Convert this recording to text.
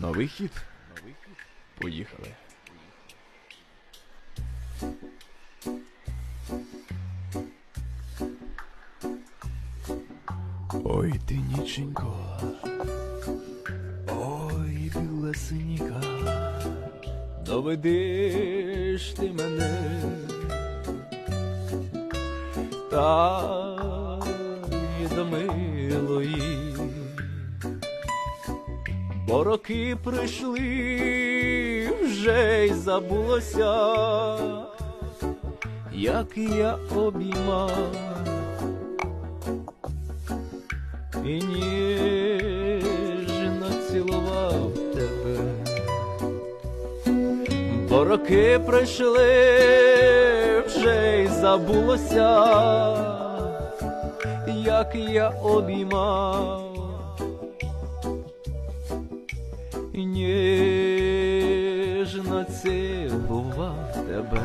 Новий хід. Поїхали. Ой ти ніченько, ой білесенька, доведиш ти мене, та й до милої, бо роки прийшли, вже й забулося, як я обіймав. І ніжно цілував тебе. Бо роки пройшли, вже й забулося, як я обіймав ніжно цілував тебе.